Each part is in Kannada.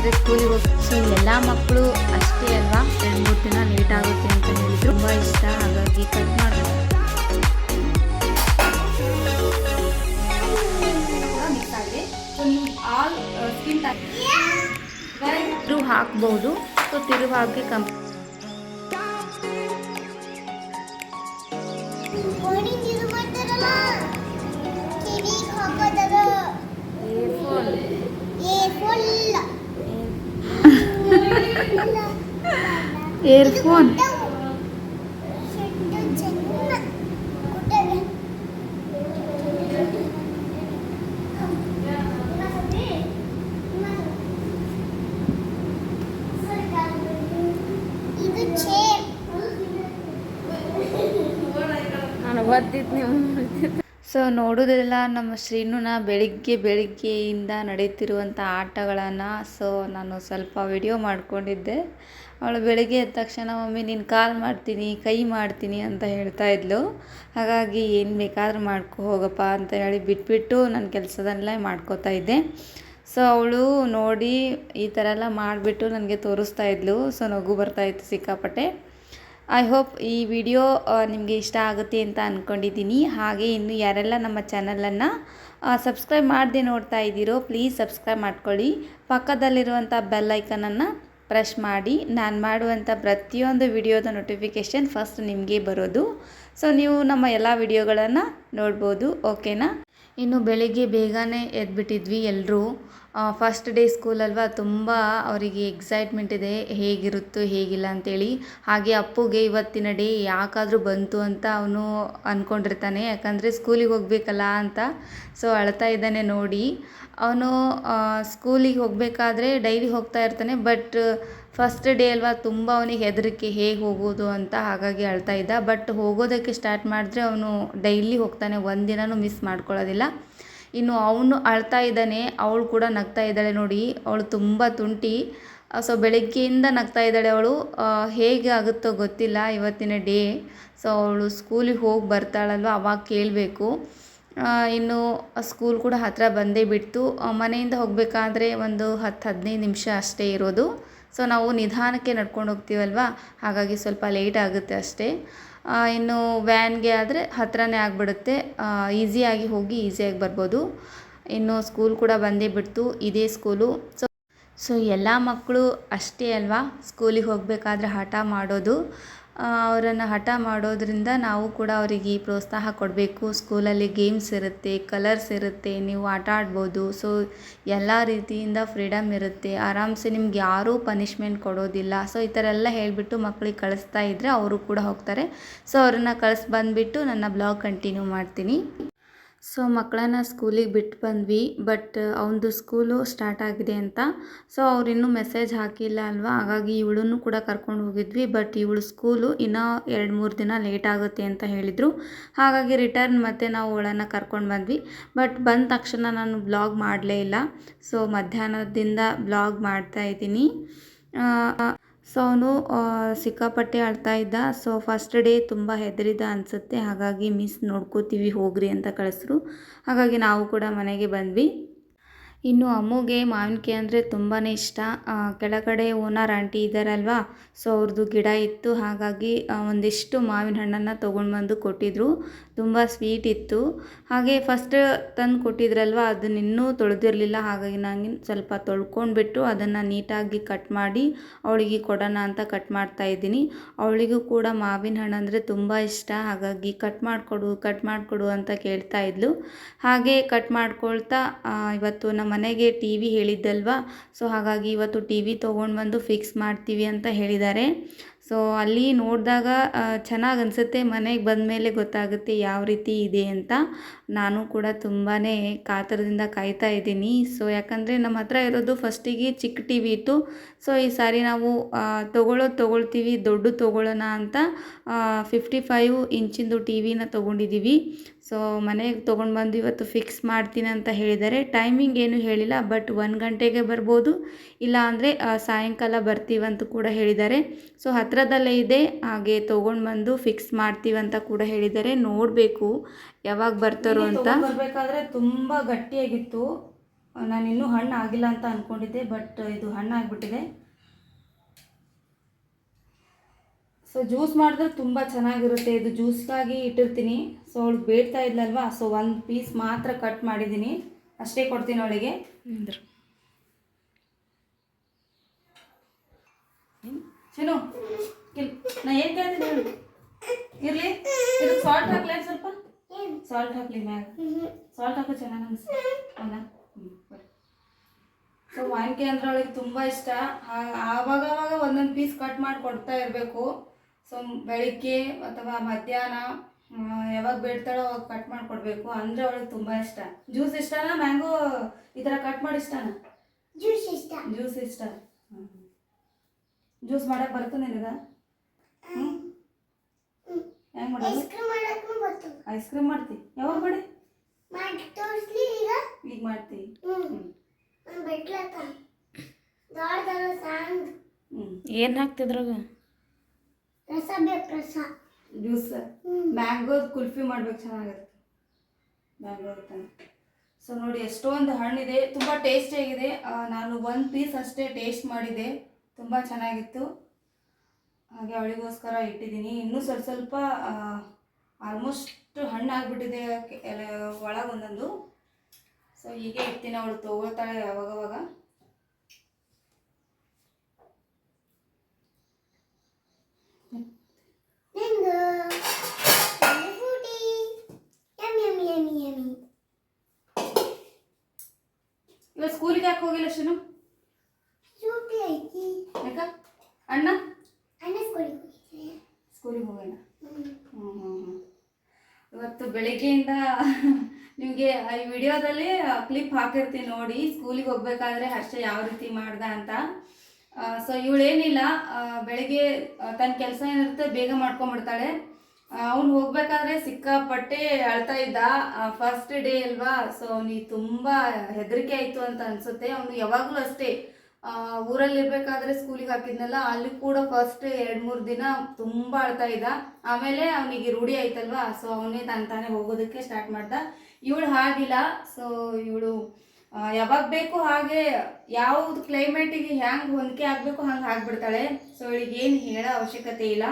ಅಂದರೆ ಸ್ಕೂಲಿಗೆ ಹೋಗಿ ಸೊ ಎಲ್ಲ ಮಕ್ಕಳು ಅಷ್ಟೇ ಅಲ್ವಾ? ಎರಡು ಮೂರು ದಿನ ಲೇಟ್ ಆಗುತ್ತೆ ಅಂತ ಹೇಳಿದ್ರು. ತುಂಬ ಇಷ್ಟ ಹಾಗಾಗಿ ಕಟ್ ಮಾಡಿ ಹಾಕ್ಬಹುದು ಆಗಿದೆ ಸೊ ನೀವು ಆಲ್ ಸ್ಕಿನ್ ಟೈಪ್ ತಿರುವು ಹಾಕ್ಬೋದು. ಸೊ ತಿರುವು ಹಾಕಿ ಕಂ ಓಣಿಂಗ್ ಇದು ಮಾಡ್ತಾರಲ್ಲ ಕಿವಿಗೆ ಹಾಕೋದದ ಏ ಫುಲ್ earphone ಸೊ ನೋಡೋದೆಲ್ಲ ನಮ್ಮ ಶ್ರೀನುನ ಬೆಳಿಗ್ಗೆ ಬೆಳಿಗ್ಗೆಯಿಂದ ನಡೀತಿರುವಂಥ ಆಟಗಳನ್ನು ಸೊ ನಾನು ಸ್ವಲ್ಪ ವಿಡಿಯೋ ಮಾಡಿಕೊಂಡಿದ್ದೆ. ಅವಳು ಬೆಳಿಗ್ಗೆ ಎದ್ದ ತಕ್ಷಣ, ಮಮ್ಮಿ, ನೀನು ಕಾಲ್ ಮಾಡ್ತೀನಿ, ಕೈ ಮಾಡ್ತೀನಿ ಅಂತ ಹೇಳ್ತಾ ಇದ್ಲು. ಹಾಗಾಗಿ, ಏನು ಬೇಕಾದರೂ ಮಾಡ್ಕೊ, ಹೋಗಪ್ಪ ಅಂತ ಹೇಳಿ ಬಿಟ್ಬಿಟ್ಟು ನನ್ನ ಕೆಲಸದಲ್ಲೇ ಮಾಡ್ಕೋತಾ ಇದ್ದೆ. ಸೊ ಅವಳು ನೋಡಿ ಈ ಥರ ಎಲ್ಲ ಮಾಡಿಬಿಟ್ಟು ನನಗೆ ತೋರಿಸ್ತಾ ಇದ್ಲು. ಸೊ ನಗು ಬರ್ತಾಯಿತ್ತು ಸಿಕ್ಕಾಪಟ್ಟೆ. ಐ ಹೋಪ್ ಈ ವಿಡಿಯೋ ನಿಮಗೆ ಇಷ್ಟ ಆಗುತ್ತೆ ಅಂತ ಅಂದ್ಕೊಂಡಿದ್ದೀನಿ ಹಾಗೆ ಇನ್ನು ಯಾರೆಲ್ಲ ನಮ್ಮ ಚಾನಲನ್ನು ಸಬ್ಸ್ಕ್ರೈಬ್ ಮಾಡದೆ ನೋಡ್ತಾ ಇದ್ದೀರೋ ಪ್ಲೀಸ್ ಸಬ್ಸ್ಕ್ರೈಬ್ ಮಾಡ್ಕೊಳ್ಳಿ. ಪಕ್ಕದಲ್ಲಿರುವಂಥ ಬೆಲ್ ಐಕನನ್ನು ಪ್ರೆಸ್ ಮಾಡಿ. ನಾನು ಮಾಡುವಂಥ ಪ್ರತಿಯೊಂದು ವಿಡಿಯೋದ ನೋಟಿಫಿಕೇಷನ್ ಫಸ್ಟ್ ನಿಮಗೆ ಬರೋದು. ಸೊ ನೀವು ನಮ್ಮ ಎಲ್ಲ ವಿಡಿಯೋಗಳನ್ನು ನೋಡ್ಬೋದು ಓಕೆನಾ ಇನ್ನು ಬೆಳಿಗ್ಗೆ ಬೇಗನೆ ಎದ್ಬಿಟ್ಟಿದ್ವಿ ಎಲ್ಲರೂ ಫಸ್ಟ್ ಡೇ ಸ್ಕೂಲ್ ಅಲ್ವಾ, ತುಂಬ ಅವರಿಗೆ ಎಕ್ಸೈಟ್ಮೆಂಟ್ ಇದೆ, ಹೇಗಿರುತ್ತೋ, ಹೇಗಿಲ್ಲ ಅಂತೇಳಿ. ಹಾಗೆ ಅಪ್ಪುಗೆ ಇವತ್ತಿನ ಡೇ ಯಾಕಾದರೂ ಬಂತು ಅಂತ ಅವನು ಅಂದ್ಕೊಂಡಿರ್ತಾನೆ ಯಾಕಂದರೆ ಸ್ಕೂಲಿಗೆ ಹೋಗಬೇಕಲ್ಲ ಅಂತ. ಸೊ ಅಳ್ತಾ ಇದ್ದಾನೆ ನೋಡಿ. ಅವನು ಸ್ಕೂಲಿಗೆ ಹೋಗಬೇಕಾದ್ರೆ ಡೈಲಿ ಹೋಗ್ತಾ ಇರ್ತಾನೆ ಬಟ್ ಫಸ್ಟ್ ಡೇ ಅಲ್ವಾ ತುಂಬ ಅವನಿಗೆ ಹೆದರಿಕೆ, ಹೇಗೆ ಹೋಗೋದು ಅಂತ ಹಾಗಾಗಿ ಅಳ್ತಾ ಇದ್ದ. ಬಟ್ ಹೋಗೋದಕ್ಕೆ ಸ್ಟಾರ್ಟ್ ಮಾಡಿದ್ರೆ ಅವನು ಡೈಲಿ ಹೋಗ್ತಾನೆ, ಒಂದಿನನೂ ಮಿಸ್ ಮಾಡ್ಕೊಳ್ಳೋದಿಲ್ಲ. ಇನ್ನು ಅವನು ಅಳ್ತಾ ಇದ್ದಾನೆ, ಅವಳು ಕೂಡ ನಗ್ತಾ ಇದ್ದಾಳೆ ನೋಡಿ, ಅವಳು ತುಂಬ ತುಂಟಿ. ಸೊ ಬೆಳಗ್ಗೆಯಿಂದ ನಗ್ತಾ ಇದ್ದಾಳೆ ಅವಳು. ಹೇಗೆ ಆಗುತ್ತೋ ಗೊತ್ತಿಲ್ಲ ಇವತ್ತಿನ ಡೇ. ಸೊ ಅವಳು ಸ್ಕೂಲಿಗೆ ಹೋಗಿ ಬರ್ತಾಳಲ್ವ, ಅವಾಗ ಕೇಳಬೇಕು. ಇನ್ನು ಸ್ಕೂಲ್ ಕೂಡ ಹತ್ತಿರ ಬಂದೇ ಬಿಡ್ತು. ಮನೆಯಿಂದ ಹೋಗಬೇಕಾದ್ರೆ ಒಂದು ಹತ್ತು, ಹದಿನೈದು ನಿಮಿಷ ಅಷ್ಟೇ ಇರೋದು. ಸೊ ನಾವು ನಿಧಾನಕ್ಕೆ ನಡ್ಕೊಂಡು ಹೋಗ್ತೀವಲ್ವ? ಹಾಗಾಗಿ ಸ್ವಲ್ಪ ಲೇಟ್ ಆಗುತ್ತೆ ಅಷ್ಟೇ. ಇನ್ನು ವ್ಯಾನ್ಗೆ ಆದರೆ ಹತ್ತಿರನೇ ಆಗಿಬಿಡುತ್ತೆ. ಈಸಿಯಾಗಿ ಹೋಗಿ ಈಸಿಯಾಗಿ ಬರ್ಬೋದು. ಇನ್ನು ಸ್ಕೂಲ್ ಕೂಡ ಬಂದೇ ಬಿಡ್ತು, ಇದೇ ಸ್ಕೂಲು. ಸೊ ಸೊ ಎಲ್ಲ ಮಕ್ಕಳು ಅಷ್ಟೇ ಅಲ್ವಾ? ಸ್ಕೂಲಿಗೆ ಹೋಗಬೇಕಾದ್ರೆ ಹಠ ಮಾಡೋದು. ಅವರನ್ನು ಹಠ ಮಾಡೋದರಿಂದ ನಾವು ಕೂಡ ಅವರಿಗೆ ಪ್ರೋತ್ಸಾಹ ಕೊಡಬೇಕು. ಸ್ಕೂಲಲ್ಲಿ ಗೇಮ್ಸ್ ಇರುತ್ತೆ, ಕಲರ್ಸ್ ಇರುತ್ತೆ, ನೀವು ಆಟ ಆಡ್ಬೋದು. ಸೊ, ಎಲ್ಲ ರೀತಿಯಿಂದ ಫ್ರೀಡಮ್ ಇರುತ್ತೆ. ಆರಾಮ್ಸೆ ನಿಮ್ಗೆ ಯಾರೂ ಪನಿಷ್ಮೆಂಟ್ ಕೊಡೋದಿಲ್ಲ. ಸೊ, ಈ ಥರ ಎಲ್ಲ ಹೇಳಿಬಿಟ್ಟು ಮಕ್ಳಿಗೆ ಕಳಿಸ್ತಾ ಇದ್ದರೆ ಅವರು ಕೂಡ ಹೋಗ್ತಾರೆ. ಸೊ, ಅವ್ರನ್ನ ಕಳ್ಸಿ ಬಂದುಬಿಟ್ಟು ನನ್ನ ಬ್ಲಾಗ್ ಕಂಟಿನ್ಯೂ ಮಾಡ್ತೀನಿ. ಸೊ ಮಕ್ಕಳನ್ನ ಸ್ಕೂಲಿಗೆ ಬಿಟ್ಟು ಬಂದ್ವಿ ಬಟ್ ಅವನದು ಸ್ಕೂಲು ಸ್ಟಾರ್ಟ್ ಆಗಿದೆ ಅಂತ. ಸೊ ಅವರಿನ್ನೂ ಮೆಸೇಜ್ ಹಾಕಿಲ್ಲ ಅಲ್ವಾ? ಹಾಗಾಗಿ ಇವಳನ್ನು ಕೂಡ ಕರ್ಕೊಂಡು ಹೋಗಿದ್ವಿ ಬಟ್ ಇವಳು ಸ್ಕೂಲು ಇನ್ನೂ ಎರಡು ಮೂರು ದಿನ ಲೇಟ್ ಆಗುತ್ತೆ ಅಂತ ಹೇಳಿದರು. ಹಾಗಾಗಿ ರಿಟರ್ನ್ ಮತ್ತೆ ನಾವು ಅವಳನ್ನು ಕರ್ಕೊಂಡು ಬಂದ್ವಿ ಬಟ್ ಬಂದ ತಕ್ಷಣ ನಾನು ಬ್ಲಾಗ್ ಮಾಡಲೇ ಇಲ್ಲ. ಸೊ ಮಧ್ಯಾಹ್ನದಿಂದ ಬ್ಲಾಗ್ ಮಾಡ್ತಾ ಇದ್ದೀನಿ. ಸೊ ಅವನು ಸಿಕ್ಕಾಪಟ್ಟೆ ಅಳ್ತಾ ಇದ್ದ. ಸೊ ಫಸ್ಟ್ ಡೇ ತುಂಬ ಹೆದರಿದ ಅನಿಸುತ್ತೆ. ಹಾಗಾಗಿ ಮಿಸ್ ನೋಡ್ಕೋತೀವಿ, ಹೋಗ್ರಿ ಅಂತ ಕಳಿಸ್ರು. ಹಾಗಾಗಿ ನಾವು ಕೂಡ ಮನೆಗೆ ಬಂದ್ವಿ. ಇನ್ನು ಅಮ್ಮುಗೆ ಮಾವಿನಕಾಯಿ ಅಂದರೆ ತುಂಬಾ ಇಷ್ಟ. ಕೆಳಗಡೆ ಓನರ್ ಆಂಟಿ ಇದ್ದಾರಲ್ವಾ ಸೊ ಅವ್ರದ್ದು ಗಿಡ ಇತ್ತು. ಹಾಗಾಗಿ ಒಂದಿಷ್ಟು ಮಾವಿನ ಹಣ್ಣನ್ನು ತೊಗೊಂಡು ಬಂದು ಕೊಟ್ಟಿದ್ರು. ತುಂಬ ಸ್ವೀಟ್ ಇತ್ತು. ಹಾಗೆ ಫಸ್ಟ್ ತಂದು ಕೊಟ್ಟಿದ್ರಲ್ವ, ಅದನ್ನ ಇನ್ನೂ ತೊಳೆದಿರಲಿಲ್ಲ. ಹಾಗಾಗಿ ನಾನು ಸ್ವಲ್ಪ ತೊಳ್ಕೊಂಡ್ಬಿಟ್ಟು ಅದನ್ನು ನೀಟಾಗಿ ಕಟ್ ಮಾಡಿ, ಅವಳಿಗೆ ಕೊಡೋಣ ಅಂತ ಕಟ್ ಮಾಡ್ತಾ ಇದ್ದೀನಿ. ಅವಳಿಗೂ ಕೂಡ ಮಾವಿನ ಹಣ್ಣು ಅಂದರೆ ತುಂಬ ಇಷ್ಟ. ಹಾಗಾಗಿ ಕಟ್ ಮಾಡಿಕೊಡು ಕಟ್ ಮಾಡಿಕೊಡು ಅಂತ ಕೇಳ್ತಾ ಇದ್ಲು. ಹಾಗೆ ಕಟ್ ಮಾಡ್ಕೊಳ್ತಾ ಇವತ್ತು ನಮ್ಮ ಮನೆಗೆ ಟಿ ವಿ ಹೇಳಿದ್ದಲ್ವಾ? ಸೊ ಹಾಗಾಗಿ ಇವತ್ತು ಟಿ ವಿ ತೊಗೊಂಡು ಬಂದು ಫಿಕ್ಸ್ ಮಾಡ್ತೀವಿ ಅಂತ ಹೇಳಿದ್ದಾರೆ. ಸೊ ಅಲ್ಲಿ ನೋಡಿದಾಗ ಚೆನ್ನಾಗಿ ಅನಿಸುತ್ತೆ. ಮನೆಗೆ ಬಂದ ಮೇಲೆ ಗೊತ್ತಾಗುತ್ತೆ ಯಾವ ರೀತಿ ಇದೆ ಅಂತ. ನಾನು ಕೂಡ ತುಂಬಾ ಕಾತರದಿಂದ ಕಾಯ್ತಾ ಇದ್ದೀನಿ. ಸೊ ಯಾಕಂದರೆ ನಮ್ಮ ಹತ್ರ ಇರೋದು ಫಸ್ಟಿಗೆ ಚಿಕ್ಕ ಟಿ ವಿ ಇತ್ತು. ಸೊ ಈ ಸಾರಿ ನಾವು ತೊಗೊಳ್ಳೋದು ತೊಗೊಳ್ತೀವಿ ದೊಡ್ಡ ತೊಗೊಳ್ಳೋಣ ಅಂತ ಫಿಫ್ಟಿ ಫೈವ್ ಇಂಚಿಂದು ಟಿ ವಿನ ತೊಗೊಂಡಿದ್ದೀವಿ ಸೊ ಮನೆಗೆ ತೊಗೊಂಡು ಬಂದು ಇವತ್ತು ಫಿಕ್ಸ್ ಮಾಡ್ತೀನಿ ಅಂತ ಹೇಳಿದ್ದಾರೆ ಟೈಮಿಂಗ್ ಏನು ಹೇಳಿಲ್ಲ ಬಟ್ ಒಂದು ಗಂಟೆಗೆ ಬರ್ಬೋದು. ಇಲ್ಲ ಅಂದರೆ ಸಾಯಂಕಾಲ ಬರ್ತೀವಂತ ಕೂಡ ಹೇಳಿದ್ದಾರೆ ಸೊ ಹತ್ರದಲ್ಲೇ ಇದೆ ಹಾಗೆ ತೊಗೊಂಡು ಬಂದು ಫಿಕ್ಸ್ ಮಾಡ್ತೀವಂತ ಕೂಡ ಹೇಳಿದ್ದಾರೆ ನೋಡಬೇಕು ಯಾವಾಗ ಬರ್ತಾರೋ ಅಂತ. ಬರಬೇಕಾದ್ರೆ ತುಂಬ ಗಟ್ಟಿಯಾಗಿತ್ತು. ನಾನು ಇನ್ನೂ ಹಣ್ಣು ಆಗಿಲ್ಲ ಅಂತ ಅಂದ್ಕೊಂಡಿದ್ದೆ ಬಟ್ ಇದು ಹಣ್ಣು ಆಗಿಬಿಟ್ಟಿದೆ ಸೊ ಜ್ಯೂಸ್ ಮಾಡಿದ್ರೆ ತುಂಬ ಚೆನ್ನಾಗಿರುತ್ತೆ. ಇದು ಜ್ಯೂಸ್ಗಾಗಿ ಇಟ್ಟಿರ್ತೀನಿ. ಸೊ ಅವಳಿಗೆ ಬೇಡ್ತಾ ಇದ್ಲಲ್ವಾ? ಸೊ ಒಂದು ಪೀಸ್ ಮಾತ್ರ ಕಟ್ ಮಾಡಿದ್ದೀನಿ. ಅಷ್ಟೇ ಕೊಡ್ತೀನಿ ಅವಳಿಗೆ. ಚಿನು ಕಿಲ್ ನಾ ಏನು ಕೇಳ್ತೀನಿ ಹೇಳು? ಇರಲಿ. ಇದು ಸಾಲ್ಟ್ ಹಾಕ್ಲೇ ಸ್ವಲ್ಪ? ಸಾಲ್ಟ್ ಹಾಕ್ಲಿ ಮ್ಯಾಗ. ಸಾಲ್ಟ್ ಹಾಕೋ ಚೆನ್ನಾಗಿ ಅನಿಸ್ತು ಹೌದಾ ಸೊ ವಾಂಗಿ ಅಂದ್ರೆ ಅವಳಿಗೆ ತುಂಬ ಇಷ್ಟ. ಆವಾಗವಾಗ ಆವಾಗ ಆವಾಗ ಒಂದೊಂದು ಪೀಸ್ ಕಟ್ ಮಾಡಿ ಕೊಡ್ತಾ ಇರಬೇಕು. ಸೊ ಬೆಳಿಗ್ಗೆ ಅಥವಾ ಮಧ್ಯಾಹ್ನ ಯಾವಾಗ ಬೇಡ್ತಾಳೋ ಅವಾಗ ಕಟ್ ಮಾಡಿಕೊಡ್ಬೇಕು. ಅಂದರೆ ಅವಳಿಗೆ ತುಂಬ ಇಷ್ಟ. ಜ್ಯೂಸ್ ಇಷ್ಟನಾ ಮ್ಯಾಂಗೋ ಈ ಥರ ಕಟ್ ಮಾಡಿ ಇಷ್ಟನಾ? ಜ್ಯೂಸ್ ಇಷ್ಟ. ಜ್ಯೂಸ್ ಇಷ್ಟ. ಜ್ಯೂಸ್ ಮಾಡಕ್ಕೆ ಬರುತ್ತೆ ನಿನಗ? ಹ್ಞೂ ಹೆಂಗೆ ಮಾಡೋದು? ಐಸ್ ಕ್ರೀಮ್ ಮಾಡ್ತಿ. ಯಾವಾಗ ಮಾಡಿ? ಮಾಡಿ ತೋರಿಸ್ಲಿ ಈಗ. ಈಗ ಮಾಡ್ತಿ. ಏನು ಹಾಕ್ತಿದ್ರಾಗ ರಸ ಬೇಕು ರಸ ಜ್ಯೂಸ್. ಹ್ಮ್. ಮ್ಯಾಂಗೋ ಕುಲ್ಫಿ ಮಾಡ್ಬೇಕು ಚೆನ್ನಾಗಿರುತ್ತೆ. ಮ್ಯಾಂಗೋ ಸೊ ನೋಡಿ ಎಷ್ಟೊಂದು ಹಣ್ಣಿದೆ. ತುಂಬ ಟೇಸ್ಟಿಯಾಗಿದೆ ನಾನು ಒಂದು ಪೀಸ್ ಅಷ್ಟೇ ಟೇಸ್ಟ್ ಮಾಡಿದೆ. ತುಂಬ ಚೆನ್ನಾಗಿತ್ತು. ಹಾಗೆ ಅವಳಿಗೋಸ್ಕರ ಇಟ್ಟಿದ್ದೀನಿ. ಇನ್ನೂ ಸ್ವಲ್ಪ ಸ್ವಲ್ಪ ಆಲ್ಮೋಸ್ಟ್ ಹಣ್ಣಾಗ್ಬಿಟ್ಟಿದೆ ಎಲ್ಲ ಒಳಗೆ ಒಂದೊಂದು ಸೊ ಹೀಗೆ ಇರ್ತೀನಿ ಅವಳು ತೊಗೊಳ್ತಾಳೆ ಯಾವಾಗವಾಗ. ಇವತ್ತು ಸ್ಕೂಲಿಗೆ ಯಾಕೆ ಹೋಗಿಲ್ಲ ಶನು? ಯಾಕ? ಅಣ್ಣ? ಅಣ್ಣ ಸ್ಕೂಲಿಗೆ ಹೋಗಲ್ಲ ಸ್ಕೂಲಿಗೆ. ಇವತ್ತು ಬೆಳಿಗ್ಗೆಯಿಂದ ನಿಮಗೆ ಈ ವಿಡಿಯೋದಲ್ಲಿ ಕ್ಲಿಪ್ ಹಾಕಿರ್ತೀನಿ ನೋಡಿ. ಸ್ಕೂಲಿಗೆ ಹೋಗ್ಬೇಕಾದ್ರೆ ಹರ್ಷ ಯಾವ ರೀತಿ ಮಾಡ್ದ ಅಂತ. ಸೊ ಇವಳೇನಿಲ್ಲ ಬೆಳಿಗ್ಗೆ ತನ್ನ ಕೆಲಸ ಏನಿರುತ್ತೆ ಬೇಗ ಮಾಡ್ಕೊಂಡ್ಬಿಡ್ತಾಳೆ. ಅವ್ನು ಹೋಗ್ಬೇಕಾದ್ರೆ ಸಿಕ್ಕಾಪಟ್ಟೆ ಅಳ್ತಾ ಇದ್ದ ಫಸ್ಟ್ ಡೇ ಅಲ್ವಾ? ಸೊ ಅವ್ನಿಗೆ ತುಂಬ ಹೆದರಿಕೆ ಆಯಿತು ಅಂತ ಅನ್ಸುತ್ತೆ. ಅವನು ಯಾವಾಗಲೂ ಅಷ್ಟೇ ಆ, ಊರಲ್ಲಿ ಇರ್ಬೇಕಾದ್ರೆ ಸ್ಕೂಲಿಗೆ ಹಾಕಿದ್ನಲ್ಲ ಅಲ್ಲಿ ಕೂಡ ಫಸ್ಟ್ ಎರಡು ಮೂರು ದಿನ ತುಂಬ ಅಳ್ತಾ ಇದ್ದ. ಆಮೇಲೆ ಅವನಿಗೆ ರೂಢಿ ಆಯ್ತಲ್ವಾ? ಸೊ ಅವನೇ ತಾನು ತಾನೇ ಹೋಗೋದಕ್ಕೆ ಸ್ಟಾರ್ಟ್ ಮಾಡ್ದ. ಇವಳು ಹಾಗಿಲ್ಲ. ಸೊ ಇವಳು ಯಾವಾಗ ಬೇಕು ಹಾಗೆ ಯಾವ್ದು ಕ್ಲೈಮೇಟಿಗೆ ಹ್ಯಾಂಗೆ ಹೊಂದಿಕೆ ಆಗಬೇಕು ಹಂಗೆ ಆಗ್ಬಿಡ್ತಾಳೆ. ಸೊ ಇವಳಿಗೆ ಏನು ಹೇಳೋ ಅವಶ್ಯಕತೆ ಇಲ್ಲ.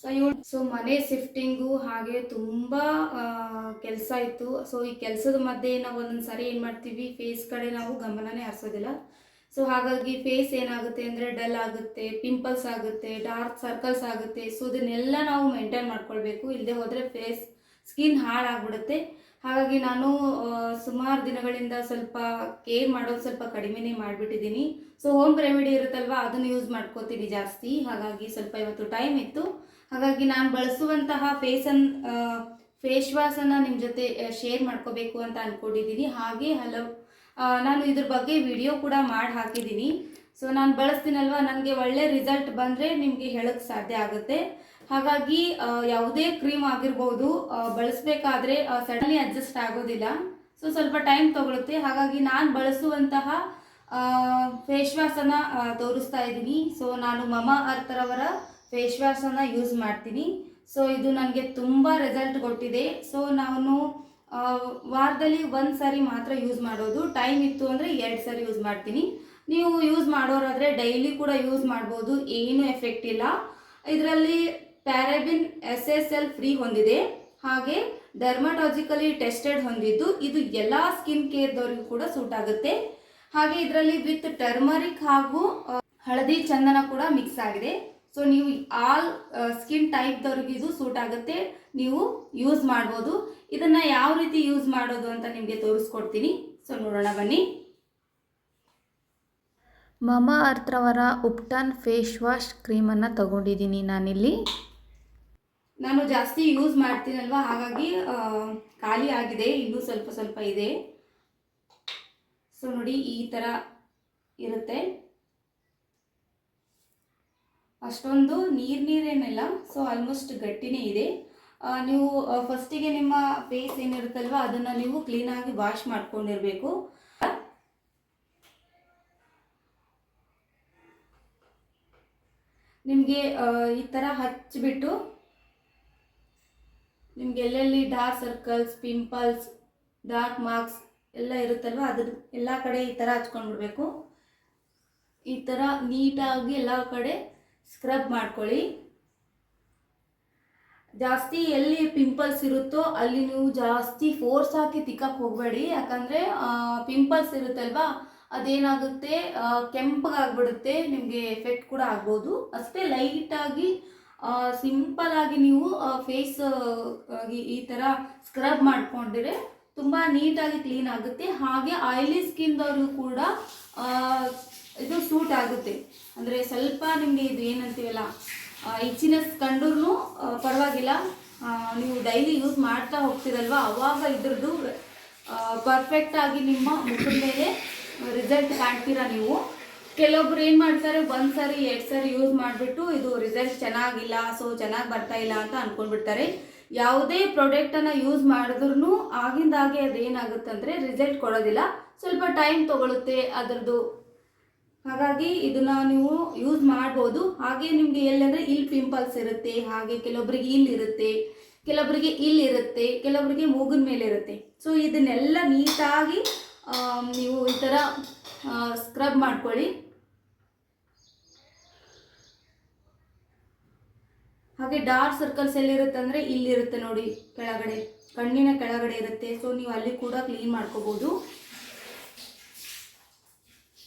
ಸೊ ಇವಳು ಸೊ ಮನೆ ಶಿಫ್ಟಿಂಗು ಹಾಗೆ ತುಂಬ ಕೆಲಸ ಇತ್ತು. ಸೊ ಈ ಕೆಲಸದ ಮಧ್ಯೆ ನಾವು ಒಂದೊಂದು ಸಾರಿ ಏನು ಮಾಡ್ತೀವಿ ಫೇಸ್ ಕಡೆ ನಾವು ಗಮನನೇ ಹರಿಸೋದಿಲ್ಲ. ಸೊ ಹಾಗಾಗಿ ಫೇಸ್ ಏನಾಗುತ್ತೆ ಅಂದರೆ ಡಲ್ ಆಗುತ್ತೆ ಪಿಂಪಲ್ಸ್ ಆಗುತ್ತೆ ಡಾರ್ಕ್ ಸರ್ಕಲ್ಸ್ ಆಗುತ್ತೆ. ಸೊ ಇದನ್ನೆಲ್ಲ ನಾವು ಮೇಂಟೈನ್ ಮಾಡ್ಕೊಳ್ಬೇಕು. ಇಲ್ಲದೆ ಹೋದರೆ ಫೇಸ್ ಸ್ಕಿನ್ ಹಾಳಾಗ್ಬಿಡುತ್ತೆ. ಹಾಗಾಗಿ ನಾನು ಸುಮಾರು ದಿನಗಳಿಂದ ಸ್ವಲ್ಪ ಕೇರ್ ಮಾಡೋದು ಸ್ವಲ್ಪ ಕಡಿಮೆನೆ ಮಾಡಿಬಿಟ್ಟಿದ್ದೀನಿ. ಸೊ ಹೋಮ್ ರೆಮಿಡಿ ಇರುತ್ತಲ್ವ, ಅದನ್ನು ಯೂಸ್ ಮಾಡ್ಕೋತೀನಿ ಜಾಸ್ತಿ. ಹಾಗಾಗಿ ಸ್ವಲ್ಪ ಇವತ್ತು ಟೈಮ್ ಇತ್ತು. ಹಾಗಾಗಿ ನಾನು ಬಳಸುವಂತಹ ಫೇಸನ್ ಫೇಸ್ ವಾಶನ್ನು ನಿಮ್ಮ ಜೊತೆ ಶೇರ್ ಮಾಡ್ಕೋಬೇಕು ಅಂತ ಅಂದ್ಕೊಂಡಿದ್ದೀನಿ ಹಾಗೆ ಹಲವು ನಾನು ಇದ್ರ ಬಗ್ಗೆ ವಿಡಿಯೋ ಕೂಡ ಮಾಡಿ ಹಾಕಿದ್ದೀನಿ. ಸೊ ನಾನು ಬಳಸ್ತೀನಲ್ವ, ನನಗೆ ಒಳ್ಳೆ ರಿಸಲ್ಟ್ ಬಂದರೆ ನಿಮಗೆ ಹೇಳೋಕ್ಕೆ ಸಾಧ್ಯ ಆಗುತ್ತೆ. ಹಾಗಾಗಿ ಯಾವುದೇ ಕ್ರೀಮ್ ಆಗಿರ್ಬೋದು ಬಳಸಬೇಕಾದ್ರೆ ಸಡನ್ಲಿ ಅಡ್ಜಸ್ಟ್ ಆಗೋದಿಲ್ಲ. ಸೊ, ಸ್ವಲ್ಪ ಟೈಮ್ ತಗೊಳುತ್ತೆ. ಹಾಗಾಗಿ ನಾನು ಬಳಸುವಂತಹ ಫೇಸ್ ವಾಶನ್ನು ತೋರಿಸ್ತಾ ಇದ್ದೀನಿ. ಸೊ, ನಾನು ಮಮ ಅರ್ಥರವರ ಫೇಸ್ ವಾಶನ್ನು ಯೂಸ್ ಮಾಡ್ತೀನಿ. ಸೊ, ಇದು ನನಗೆ ತುಂಬ ರಿಸಲ್ಟ್ ಕೊಟ್ಟಿದೆ. ಸೊ, ನಾನು ವಾರದಲ್ಲಿ ಒಂದು ಸಾರಿ ಮಾತ್ರ ಯೂಸ್ ಮಾಡೋದು. ಟೈಮ್ ಇತ್ತು ಅಂದರೆ ಎರಡು ಸಾರಿ ಯೂಸ್ ಮಾಡ್ತೀನಿ. ನೀವು ಯೂಸ್ ಮಾಡೋರಾದರೆ ಡೈಲಿ ಕೂಡ ಯೂಸ್ ಮಾಡ್ಬೋದು. ಏನೂ ಎಫೆಕ್ಟ್ ಇಲ್ಲ. ಇದರಲ್ಲಿ paraben S S L free ಹೊಂದಿದೆ. ಹಾಗೆ ಡರ್ಮಟಾಜಿಕಲಿ ಟೆಸ್ಟೆಡ್ ಹೊಂದಿದ್ದು ಇದು ಎಲ್ಲ ಸ್ಕಿನ್ ಕೇರ್ದವರಿಗೂ ಕೂಡ ಸೂಟ್ ಆಗುತ್ತೆ. ಹಾಗೆ ಇದರಲ್ಲಿ ವಿತ್ ಟರ್ಮರಿಕ್ ಹಾಗೂ ಹಳದಿ ಚಂದನ ಕೂಡ ಮಿಕ್ಸ್ ಆಗಿದೆ. ಸೊ ನೀವು ಆಲ್ ಸ್ಕಿನ್ ಟೈಪ್ದವ್ರಿಗೆ ಇದು ಸೂಟ್ ಆಗುತ್ತೆ. ನೀವು ಯೂಸ್ ಮಾಡ್ಬೋದು. ಇದನ್ನ ಯಾವ ರೀತಿ ಯೂಸ್ ಮಾಡೋದು ಅಂತ ನಿಮಗೆ ತೋರಿಸ್ಕೊಡ್ತೀನಿ. ಸೊ ನೋಡೋಣ ಬನ್ನಿ. ಮಮ ಅರ್ಥ್ರವರ ಉಪ್ಟನ್ ಫೇಸ್ ವಾಶ್ ಕ್ರೀಮನ್ನು ತಗೊಂಡಿದ್ದೀನಿ ನಾನಿಲ್ಲಿ. ನಾನು ಜಾಸ್ತಿ ಯೂಸ್ ಮಾಡ್ತೀನಲ್ವಾ? ಹಾಗಾಗಿ ಖಾಲಿ ಆಗಿದೆ. ಇನ್ನೂ ಸ್ವಲ್ಪ ಸ್ವಲ್ಪ ಇದೆ. ಸೊ, ನೋಡಿ, ಈ ಥರ ಇರುತ್ತೆ. ಅಷ್ಟೊಂದು ನೀರು ನೀರೇನಿಲ್ಲ. ಸೊ ಆಲ್ಮೋಸ್ಟ್ ಗಟ್ಟಿನೇ ಇದೆ. ನೀವು ಫಸ್ಟಿಗೆ ನಿಮ್ಮ ಫೇಸ್ ಏನಿರುತ್ತಲ್ವ, ಅದನ್ನು ನೀವು ಕ್ಲೀನಾಗಿ ವಾಶ್ ಮಾಡ್ಕೊಂಡಿರಬೇಕು. ನಿಮಗೆ ಈ ಥರ ಹಚ್ಚಿಬಿಟ್ಟು ನಿಮ್ಗೆ ಎಲ್ಲೆಲ್ಲಿ dark circles pimples dark marks ಎಲ್ಲ ಇರುತ್ತಲ್ವ ಅದ್ರ ಎಲ್ಲ ಕಡೆ ಈ ಥರ ಹಚ್ಕೊಂಡ್ಬಿಡ್ಬೇಕು. ಈ ಥರ ನೀಟಾಗಿ ಎಲ್ಲ ಕಡೆ ಸ್ಕ್ರಬ್ ಮಾಡ್ಕೊಳ್ಳಿ. ಜಾಸ್ತಿ ಎಲ್ಲಿ ಪಿಂಪಲ್ಸ್ ಇರುತ್ತೋ ಅಲ್ಲಿ ನೀವು ಜಾಸ್ತಿ ಫೋರ್ಸ್ ಹಾಕಿ ತಿಕ್ಕಕ್ಕೆ ಹೋಗಬೇಡಿ. ಯಾಕಂದರೆ ಪಿಂಪಲ್ಸ್ ಇರುತ್ತಲ್ವಾ ಅದೇನಾಗುತ್ತೆ ಕೆಂಪಗಾಗ್ಬಿಡುತ್ತೆ, ನಿಮಗೆ ಎಫೆಕ್ಟ್ ಕೂಡ ಆಗ್ಬೋದು. ಅಷ್ಟೇ ಲೈಟಾಗಿ ಸಿಂಪಲ್ ಆಗಿ ನೀವು ಫೇಸ್ ಈ ಥರ ಸ್ಕ್ರಬ್ ಮಾಡಿಕೊಂಡ್ರೆ. ತುಂಬ ನೀಟಾಗಿ ಕ್ಲೀನ್ ಆಗುತ್ತೆ. ಹಾಗೆ ಆಯಿಲಿ ಸ್ಕಿನ್ದವ್ರಿಗೂ ಕೂಡ ಇದು ಸೂಟ್ ಆಗುತ್ತೆ. ಅಂದರೆ ಸ್ವಲ್ಪ ನಿಮಗೆ ಇದು ಏನಂತೀವಲ್ಲ ಹೆಚ್ಚಿನ ಕಂಡ್ರೂ ಪರವಾಗಿಲ್ಲ. ನೀವು ಡೈಲಿ ಯೂಸ್ ಮಾಡ್ತಾ ಹೋಗ್ತೀರಲ್ವ? ಅವಾಗ ಇದ್ರದ್ದು ಪರ್ಫೆಕ್ಟ್ ಆಗಿ ನಿಮ್ಮ ಮುಖದ ಮೇಲೆ ರಿಸಲ್ಟ್ ಕಾಣ್ತೀರಾ ನೀವು? ಕೆಲವೊಬ್ರು ಏನು ಮಾಡ್ತಾರೆ, ಒಂದು ಸಾರಿ, ಎರಡು ಸರಿ ಯೂಸ್ ಮಾಡಿಬಿಟ್ಟು ಇದು ರಿಸಲ್ಟ್ ಚೆನ್ನಾಗಿಲ್ಲ ಸೊ ಚೆನ್ನಾಗಿ ಬರ್ತಾ ಇಲ್ಲ ಅಂತ ಅಂದ್ಕೊಂಡ್ಬಿಡ್ತಾರೆ ಯಾವುದೇ ಪ್ರಾಡಕ್ಟನ್ನು ಯೂಸ್ ಮಾಡಿದ್ರು ಆಗಿಂದಾಗೆ ಅದೇನಾಗುತ್ತೆ ಅಂದರೆ ರಿಸಲ್ಟ್ ಕೊಡೋದಿಲ್ಲ. ಸ್ವಲ್ಪ ಟೈಮ್ ತಗೊಳುತ್ತೆ ಅದರದ್ದು. ಹಾಗಾಗಿ ಇದನ್ನ ನೀವು ಯೂಸ್ ಮಾಡ್ಬೋದು. ಹಾಗೆ ನಿಮಗೆ ಎಲ್ಲಂದ್ರೆ ಇಲ್ಲಿ ಪಿಂಪಲ್ಸ್ ಇರುತ್ತೆ, ಹಾಗೆ ಕೆಲವೊಬ್ಬರಿಗೆ ಇಲ್ಲಿ ಇರುತ್ತೆ ಕೆಲವೊಬ್ಬರಿಗೆ ಇಲ್ಲಿ ಇರುತ್ತೆ ಕೆಲವೊಬ್ಬರಿಗೆ ಮೂಗಿನ ಮೇಲೆ ಇರುತ್ತೆ. ಸೊ ಇದನ್ನೆಲ್ಲ ನೀಟಾಗಿ ನೀವು ಈ ಥರ ಸ್ಕ್ರಬ್ ಮಾಡ್ಕೊಳ್ಳಿ. ಹಾಗೆ ಡಾರ್ಕ್ ಸರ್ಕಲ್ಸ್ ಎಲ್ಲಿರುತ್ತೆ ಅಂದರೆ ಇಲ್ಲಿರುತ್ತೆ ನೋಡಿ, ಕೆಳಗಡೆ. ಕಣ್ಣಿನ ಕೆಳಗಡೆ ಇರುತ್ತೆ. ಸೊ ನೀವು ಅಲ್ಲಿ ಕೂಡ ಕ್ಲೀನ್ ಮಾಡ್ಕೋಬೋದು.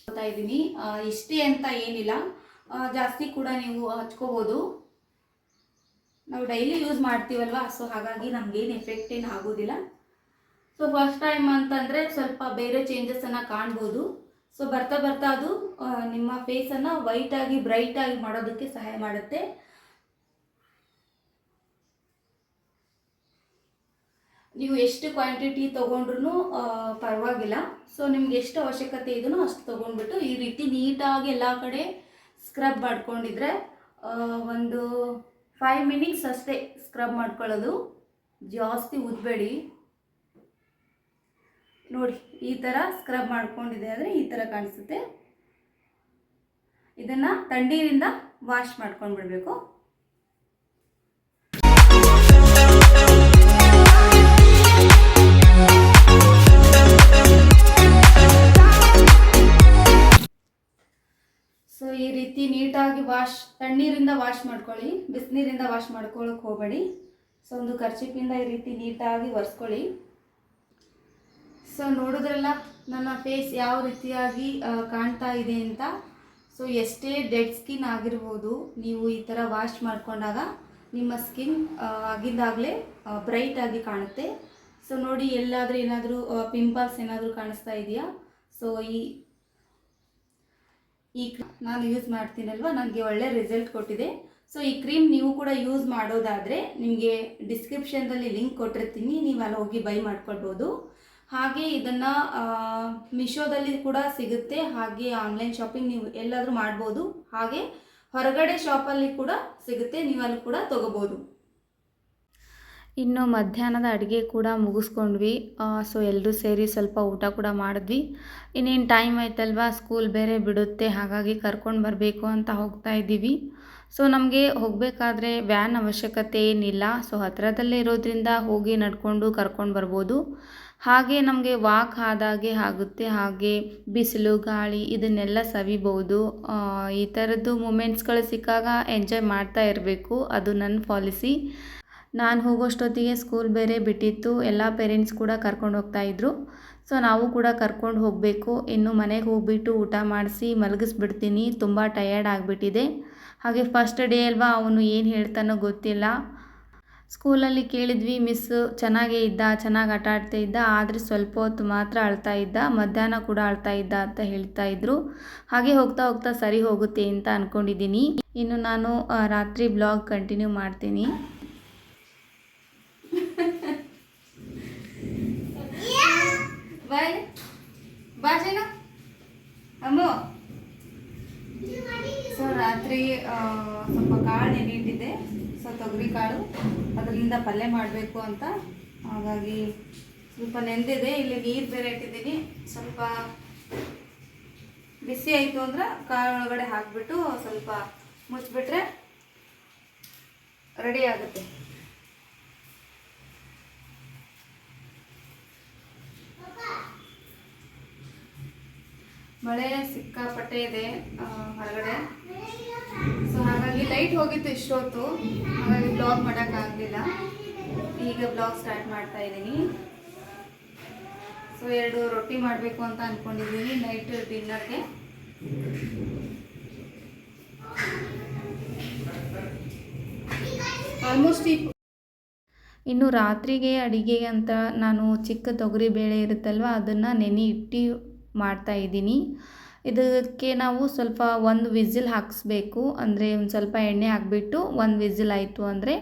ಗೊತ್ತಾ ಇದ್ದೀನಿ. ಇಷ್ಟೇ ಅಂತ ಏನಿಲ್ಲ. ಜಾಸ್ತಿ ಕೂಡ ನೀವು ಹಚ್ಕೋಬೋದು. ನಾವು ಡೈಲಿ ಯೂಸ್ ಮಾಡ್ತೀವಲ್ವಾ? ಸೊ ಹಾಗಾಗಿ ನಮಗೇನು ಎಫೆಕ್ಟ್ ಏನು ಆಗೋದಿಲ್ಲ. ಸೊ ಫಸ್ಟ್ ಟೈಮ್ ಅಂತಂದರೆ ಸ್ವಲ್ಪ ಬೇರೆ ಚೇಂಜಸನ್ನು ಕಾಣ್ಬೋದು. ಸೊ ಬರ್ತಾ ಬರ್ತಾ ಅದು ನಿಮ್ಮ ಫೇಸನ್ನು ವೈಟಾಗಿ ಬ್ರೈಟಾಗಿ ಮಾಡೋದಕ್ಕೆ ಸಹಾಯ ಮಾಡುತ್ತೆ. ನೀವು ಎಷ್ಟು ಕ್ವಾಂಟಿಟಿ ತೊಗೊಂಡ್ರೂ ಪರವಾಗಿಲ್ಲ. ಸೊ ನಿಮ್ಗೆ ಎಷ್ಟು ಅವಶ್ಯಕತೆ ಇದನ್ನು ಅಷ್ಟು ತೊಗೊಂಡ್ಬಿಟ್ಟು ಈ ರೀತಿ ನೀಟಾಗಿ ಎಲ್ಲ ಕಡೆ ಸ್ಕ್ರಬ್ ಮಾಡ್ಕೊಂಡಿದ್ರೆ ಒಂದು ಫೈವ್ ಮಿನಿಟ್ಸ್ ಅಷ್ಟೇ ಸ್ಕ್ರಬ್ ಮಾಡ್ಕೊಳ್ಳೋದು. ಜಾಸ್ತಿ ಉದ್ಬೇಡಿ. ನೋಡಿ, ಈ ಥರ ಸ್ಕ್ರಬ್ ಮಾಡ್ಕೊಂಡಿದೆ ಅಂದರೆ ಈ ಥರ ಕಾಣಿಸುತ್ತೆ. ಇದನ್ನು ತಣ್ಣೀರಿಂದ ವಾಶ್ ಮಾಡ್ಕೊಂಡ್ಬಿಡ್ಬೇಕು. ರೀತಿ ನೀಟಾಗಿ ವಾಶ್, ತಣ್ಣೀರಿಂದ ವಾಶ್ ಮಾಡ್ಕೊಳ್ಳಿ, ಬಿಸಿನೀರಿಂದ ವಾಶ್ ಮಾಡ್ಕೊಳ್ಳೋಕೆ ಹೋಗಬೇಡಿ. ಸೊ ಒಂದು ಖರ್ಚಿಪಿಂದ ಈ ರೀತಿ ನೀಟಾಗಿ ಒರೆಸ್ಕೊಳ್ಳಿ. ಸೊ ನೋಡಿದ್ರೆಲ್ಲ, ನನ್ನ ಫೇಸ್ ಯಾವ ರೀತಿಯಾಗಿ ಕಾಣ್ತಾ ಇದೆ ಅಂತ. ಸೊ ಎಷ್ಟೇ ಡೆಡ್ ಸ್ಕಿನ್ ಆಗಿರ್ಬೋದು, ನೀವು ಈ ಥರ ವಾಶ್ ಮಾಡಿಕೊಂಡಾಗ ನಿಮ್ಮ ಸ್ಕಿನ್ ಆಗಿದ್ದಾಗಲೇ ಬ್ರೈಟ್ ಆಗಿ ಕಾಣುತ್ತೆ. ಸೊ ನೋಡಿ, ಎಲ್ಲಾದರೂ ಏನಾದರೂ ಪಿಂಪಲ್ಸ್ ಏನಾದರೂ ಕಾಣಿಸ್ತಾ ಇದೆಯಾ? ಸೊ ಈ ಈ ನಾನು ಯೂಸ್ ಮಾಡ್ತೀನಲ್ವ? ನನಗೆ ಒಳ್ಳೆ ರಿಸಲ್ಟ್ ಕೊಟ್ಟಿದೆ. ಸೊ ಈ ಕ್ರೀಮ್ ನೀವು ಕೂಡ ಯೂಸ್ ಮಾಡೋದಾದರೆ ನಿಮಗೆ ಡಿಸ್ಕ್ರಿಪ್ಷನ್ದಲ್ಲಿ ಲಿಂಕ್ ಕೊಟ್ಟಿರ್ತೀನಿ. ನೀವು ಅಲ್ಲಿ ಹೋಗಿ ಬೈ ಮಾಡ್ಕೊಳ್ಬೋದು. ಹಾಗೆ ಇದನ್ನು ಮಿಶೋದಲ್ಲಿ ಕೂಡ ಸಿಗುತ್ತೆ. ಹಾಗೆ ಆನ್ಲೈನ್ ಶಾಪಿಂಗ್ ನೀವು ಎಲ್ಲಾದರೂ ಮಾಡ್ಬೋದು. ಹಾಗೆ ಹೊರಗಡೆ ಶಾಪಲ್ಲಿ ಕೂಡ ಸಿಗುತ್ತೆ. ನೀವು ಅಲ್ಲಿ ಕೂಡ ತೊಗೋಬೋದು. ಇನ್ನು ಮಧ್ಯಾಹ್ನದ ಅಡುಗೆ ಕೂಡ ಮುಗಿಸ್ಕೊಂಡ್ವಿ. ಸೊ ಎಲ್ಲರೂ ಸೇರಿ ಸ್ವಲ್ಪ ಊಟ ಕೂಡ ಮಾಡಿದ್ವಿ. ಇನ್ನೇನು ಟೈಮ್ ಆಯ್ತಲ್ವಾ? ಸ್ಕೂಲ್ ಬೇರೆ ಬಿಡುತ್ತೆ, ಹಾಗಾಗಿ ಕರ್ಕೊಂಡು ಬರಬೇಕು ಅಂತ ಹೋಗ್ತಾ ಇದ್ದೀವಿ. ಸೊ ನಮಗೆ ಹೋಗಬೇಕಾದ್ರೆ ವ್ಯಾನ್ ಅವಶ್ಯಕತೆ ಏನಿಲ್ಲ. ಸೊ ಹತ್ತಿರದಲ್ಲೇ ಇರೋದ್ರಿಂದ ಹೋಗಿ ನಡ್ಕೊಂಡು ಕರ್ಕೊಂಡು ಬರ್ಬೋದು. ಹಾಗೆ ನಮಗೆ ವಾಕ್ ಆದಾಗೆ ಆಗುತ್ತೆ. ಹಾಗೆ ಬಿಸಿಲು, ಗಾಳಿ ಇದನ್ನೆಲ್ಲ ಸವಿಬೋದು. ಈ ಥರದ್ದು ಮೂಮೆಂಟ್ಸ್ಗಳು ಸಿಕ್ಕಾಗ ಎಂಜಾಯ್ ಮಾಡ್ತಾ ಇರಬೇಕು. ಅದು ನನ್ನ ಪಾಲಿಸಿ ನಾನು ಹೋಗೋಷ್ಟೊತ್ತಿಗೆ ಸ್ಕೂಲ್ ಬೇರೆ ಬಿಟ್ಟಿತ್ತು, ಎಲ್ಲ ಪೇರೆಂಟ್ಸ್ ಕೂಡ ಕರ್ಕೊಂಡು ಹೋಗ್ತಾ ಇದ್ದರು ಸೊ ನಾವು ಕೂಡ ಕರ್ಕೊಂಡು ಹೋಗಬೇಕು. ಇನ್ನು ಮನೆಗೆ ಹೋಗ್ಬಿಟ್ಟು ಊಟ ಮಾಡಿಸಿ ಮಲಗಿಸ್ಬಿಡ್ತೀನಿ. ತುಂಬ ಟಯರ್ಡ್ ಆಗಿಬಿಟ್ಟಿದೆ. ಹಾಗೆ ಫಸ್ಟ್ ಡೇ ಅಲ್ವಾ ಅವನು ಏನು ಹೇಳ್ತಾನೋ ಗೊತ್ತಿಲ್ಲ. ಸ್ಕೂಲಲ್ಲಿ ಕೇಳಿದ್ವಿ ಮಿಸ್ ಚೆನ್ನಾಗೇ ಇದ್ದ, ಚೆನ್ನಾಗಿ ಆಟ ಆಡ್ತಾ ಇದ್ದ, ಆದರೆ ಸ್ವಲ್ಪ ಹೊತ್ತು ಮಾತ್ರ ಅಳ್ತಾ ಇದ್ದ, ಮಧ್ಯಾಹ್ನ ಕೂಡ ಅಳ್ತಾ ಇದ್ದ ಅಂತ ಹೇಳ್ತಾ ಇದ್ರು. ಹಾಗೆ ಹೋಗ್ತಾ ಹೋಗ್ತಾ ಸರಿ ಹೋಗುತ್ತೆ ಅಂತ ಅಂದ್ಕೊಂಡಿದ್ದೀನಿ ಇನ್ನು ನಾನು ರಾತ್ರಿ ಬ್ಲಾಗ್ ಕಂಟಿನ್ಯೂ ಮಾಡ್ತೀನಿ. ಬಾಯ್ ಬಾಜೇನ ಜನ ಅಮ್ಮು ಸೊ ರಾತ್ರಿ ಸ್ವಲ್ಪ ಕಾಳು ನೆನೆಯಿಟ್ಟಿದ್ದೆ ಸೊ ತೊಗರಿ ಕಾಳು. ಅದರಿಂದ ಪಲ್ಯ ಮಾಡಬೇಕು ಅಂತ. ಹಾಗಾಗಿ ಸ್ವಲ್ಪ ನೆಂದಿದೆ. ಇಲ್ಲಿ ನೀರು ಬೇರೆ ಇಟ್ಟಿದ್ದೀನಿ. ಸ್ವಲ್ಪ ಬಿಸಿ ಆಯಿತು ಅಂದ್ರೆ ಕಾಳು ಒಳಗಡೆ ಹಾಕಿಬಿಟ್ಟು ಸ್ವಲ್ಪ ಮುಚ್ಚಿಬಿಟ್ರೆ ರೆಡಿ ಆಗುತ್ತೆ. ಮಳೆ ಸಿಕ್ಕಾಪಟ್ಟೆ ಇದೆ ಹೊರಗಡೆ. ಸೊ ಹಾಗಾಗಿ ಲೈಟ್ ಹೋಗಿತ್ತು ಇಷ್ಟೊತ್ತು. ಹಾಗಾಗಿ ಬ್ಲಾಗ್ ಮಾಡೋಕ್ಕಾಗಲಿಲ್ಲ ಈಗ ಬ್ಲಾಗ್ ಸ್ಟಾರ್ಟ್ ಮಾಡ್ತಾ ಇದ್ದೀನಿ. ಸೊ ಎರಡು ರೊಟ್ಟಿ ಮಾಡಬೇಕು ಅಂತ ಅಂದ್ಕೊಂಡಿದ್ದೀನಿ ನೈಟ್ ಡಿನ್ನರ್ಗೆ ಆಲ್ಮೋಸ್ಟ್ ಇನ್ನು ರಾತ್ರಿಗೆ ಅಡಿಗೆ ಅಂತ ನಾನು ಚಿಕ್ಕ ತೊಗರಿ ಬೇಳೆ ಇರುತ್ತಲ್ವ, ಅದನ್ನು ನೆನೆ ಇಟ್ಟು ಮಾಡ್ತಾ ಇದ್ದೀನಿ. ಇದಕ್ಕೆ ನಾವು ಸ್ವಲ್ಪ ಒಂದು ವಿಸಿಲ್ ಹಾಕಿಸ್ಬೇಕು. ಅಂದರೆ ಒಂದು ಸ್ವಲ್ಪ ಎಣ್ಣೆ ಹಾಕಿಬಿಟ್ಟು ಒಂದು ವಿಸಿಲ್ ಆಯಿತು ಅಂದರೆ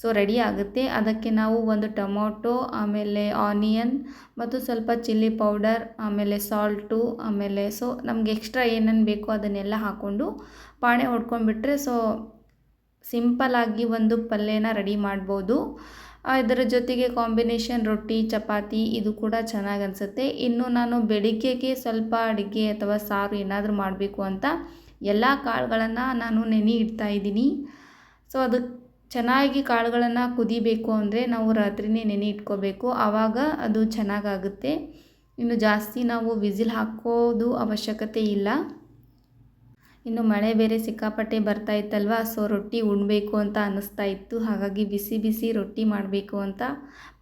ಸೊ ರೆಡಿ ಆಗುತ್ತೆ. ಅದಕ್ಕೆ ನಾವು ಒಂದು ಟೊಮೊಟೊ, ಆಮೇಲೆ ಆನಿಯನ್ ಮತ್ತು ಸ್ವಲ್ಪ ಚಿಲ್ಲಿ ಪೌಡರ್, ಆಮೇಲೆ ಸಾಲ್ಟು, ಆಮೇಲೆ ಸೊ ನಮ್ಗೆ ಎಕ್ಸ್ಟ್ರಾ ಏನೇನು ಬೇಕೋ ಅದನ್ನೆಲ್ಲ ಹಾಕ್ಕೊಂಡು ಪಾಣೆ ಹೊಡ್ಕೊಂಡ್ಬಿಟ್ರೆ ಸೊ ಸಿಂಪಲ್ಲಾಗಿ ಒಂದು ಪಲ್ಯನ ರೆಡಿ ಮಾಡ್ಬೋದು. ಇದರ ಜೊತೆಗೆ ಕಾಂಬಿನೇಷನ್ ರೊಟ್ಟಿ, ಚಪಾತಿ ಇದು ಕೂಡ ಚೆನ್ನಾಗಿ ಅನಿಸುತ್ತೆ. ಇನ್ನು ನಾನು ಬೆಳಿಗ್ಗೆಗೆ ಸ್ವಲ್ಪ ಅಡುಗೆ ಅಥವಾ ಸಾರು ಏನಾದರೂ ಮಾಡಬೇಕು ಅಂತ ಎಲ್ಲ ಕಾಳುಗಳನ್ನು ನಾನು ನೆನೆ ಇಡ್ತಾ ಇದ್ದೀನಿ. ಸೊ ಅದು ಚೆನ್ನಾಗಿ ಕಾಳುಗಳನ್ನು ಕುದಿಬೇಕು ಅಂದರೆ ನಾವು ರಾತ್ರಿನೇ ನೆನೆ ಇಟ್ಕೋಬೇಕು. ಆವಾಗ ಅದು ಚೆನ್ನಾಗಾಗುತ್ತೆ ಇನ್ನು ಜಾಸ್ತಿ ನಾವು ವಿಸಿಲ್ ಹಾಕೋದು ಅವಶ್ಯಕತೆ ಇಲ್ಲ. ಇನ್ನು ಮಳೆ ಬೇರೆ ಸಿಕ್ಕಾಪಟ್ಟೆ ಬರ್ತಾ ಇತ್ತಲ್ವ? ಸೊ, ರೊಟ್ಟಿ ಉಣ್ಣಬೇಕು ಅಂತ ಅನ್ನಿಸ್ತಾ ಇತ್ತು. ಹಾಗಾಗಿ ಬಿಸಿ ಬಿಸಿ ರೊಟ್ಟಿ ಮಾಡಬೇಕು ಅಂತ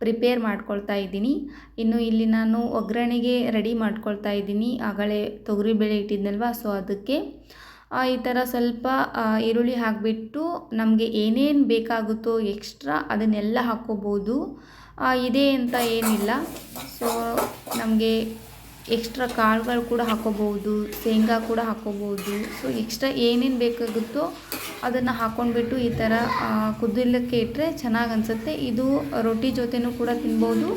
ಪ್ರಿಪೇರ್ ಮಾಡ್ಕೊಳ್ತಾ ಇದ್ದೀನಿ. ಇನ್ನು ಇಲ್ಲಿ ನಾನು ಒಗ್ಗರಣೆಗೆ ರೆಡಿ ಮಾಡ್ಕೊಳ್ತಾ ಇದ್ದೀನಿ. ಆಗಲೇ ತೊಗರಿಬೇಳೆ ಇಟ್ಟಿದ್ನಲ್ವ? ಸೊ, ಅದಕ್ಕೆ ಈ ಥರ ಸ್ವಲ್ಪ ಈರುಳ್ಳಿ ಹಾಕಿಬಿಟ್ಟು ನಮಗೆ ಏನೇನು ಬೇಕಾಗುತ್ತೋ ಎಕ್ಸ್ಟ್ರಾ ಅದನ್ನೆಲ್ಲ ಹಾಕ್ಕೋಬೋದು. ಇದೆ ಅಂತ ಏನಿಲ್ಲ. ಸೊ, ನಮಗೆ ಎಕ್ಸ್ಟ್ರಾ ಕಾಳುಗಳು ಕೂಡ ಹಾಕೋಬಹುದು, ಶೇಂಗಾ ಕೂಡ ಹಾಕೋಬಹುದು. ಸೊ ಎಕ್ಸ್ಟ್ರಾ ಏನೇನು ಬೇಕಾಗುತ್ತೋ ಅದನ್ನು ಹಾಕ್ಕೊಂಡ್ಬಿಟ್ಟು ಈ ಥರ ಕುದಿಲಕ್ಕೆ ಇಟ್ಟರೆ ಚೆನ್ನಾಗಿ ಅನಿಸುತ್ತೆ. ಇದು ರೊಟ್ಟಿ ಜೊತೆನೂ ಕೂಡ ತಿನ್ಬೋದು.